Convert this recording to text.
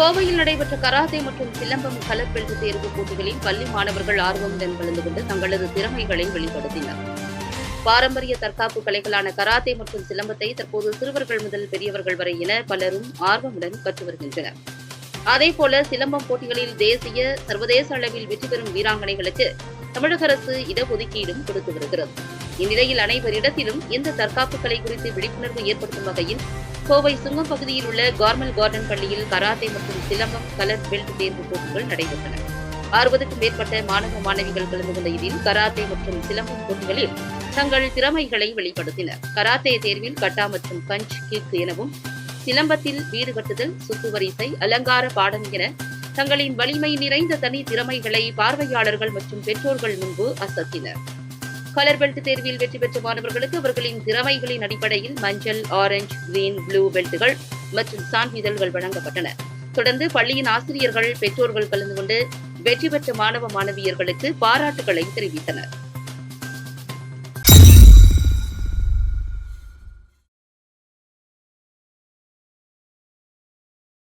கோவையில் நடைபெற்ற கராத்தே மற்றும் சிலம்பம் கலப்பெழுத்து தேர்வு போட்டிகளில் பள்ளி மாணவர்கள் ஆர்வமுடன் கலந்து கொண்டு தங்களது திறமைகளை வெளிப்படுத்தினர். பாரம்பரிய தற்காப்பு கலைகளான கராத்தே மற்றும் சிலம்பத்தை தற்போது சிறுவர்கள் முதல் பெரியவர்கள் வரை என பலரும் ஆர்வமுடன் கற்று வருகின்றனர். அதேபோல சிலம்பம் போட்டிகளில் தேசிய சர்வதேச அளவில் வெற்றி பெறும் வீராங்கனைகளுக்கு தமிழக அரசு இடஒதுக்கீடும் கொடுத்து வருகிறது. இந்நிலையில் அனைவரிடத்திலும் இந்த தற்காப்பு கலை குறித்து விழிப்புணர்வு ஏற்படுத்தும் வகையில் கோவை சுங்கம் பகுதியில் உள்ள கார்மல் கார்டன் பள்ளியில் கராத்தே மற்றும் சிலம்பம் கலர் பெல்ட் தேர்வு போட்டிகள் நடைபெற்றன. அறுபதுக்கும் மேற்பட்ட மாணவ மாணவிகள் கலந்து கொண்ட இதில் கராத்தே மற்றும் சிலம்பம் போட்டிகளில் தங்கள் திறமைகளை வெளிப்படுத்தினர். கராத்தே தேர்வில் கட்டா மற்றும் பஞ்ச் கிக் எனவும் சிலம்பத்தில் வீடு கட்டுதல் சுத்துவரிசை அலங்கார பாடம் என தங்களின் வலிமை நிறைந்த தனி திறமைகளை பார்வையாளர்கள் மற்றும் பெற்றோர்கள் முன்பு அசத்தினர். கலர் பெல்ட் தேர்வில் வெற்றி பெற்ற மாணவர்களுக்கு அவர்களின் திறமைகளின் அடிப்படையில் மஞ்சள் ஆரஞ்சு கிரீன் ப்ளூ பெல்ட்டுகள் மற்றும் சான்றிதழ்கள் வழங்கப்பட்டன. தொடர்ந்து பள்ளியின் ஆசிரியர்கள் பெற்றோர்கள் கலந்து கொண்டு வெற்றி பெற்ற மாணவ மாணவியர்களுக்கு பாராட்டுகளை தெரிவித்தனர்.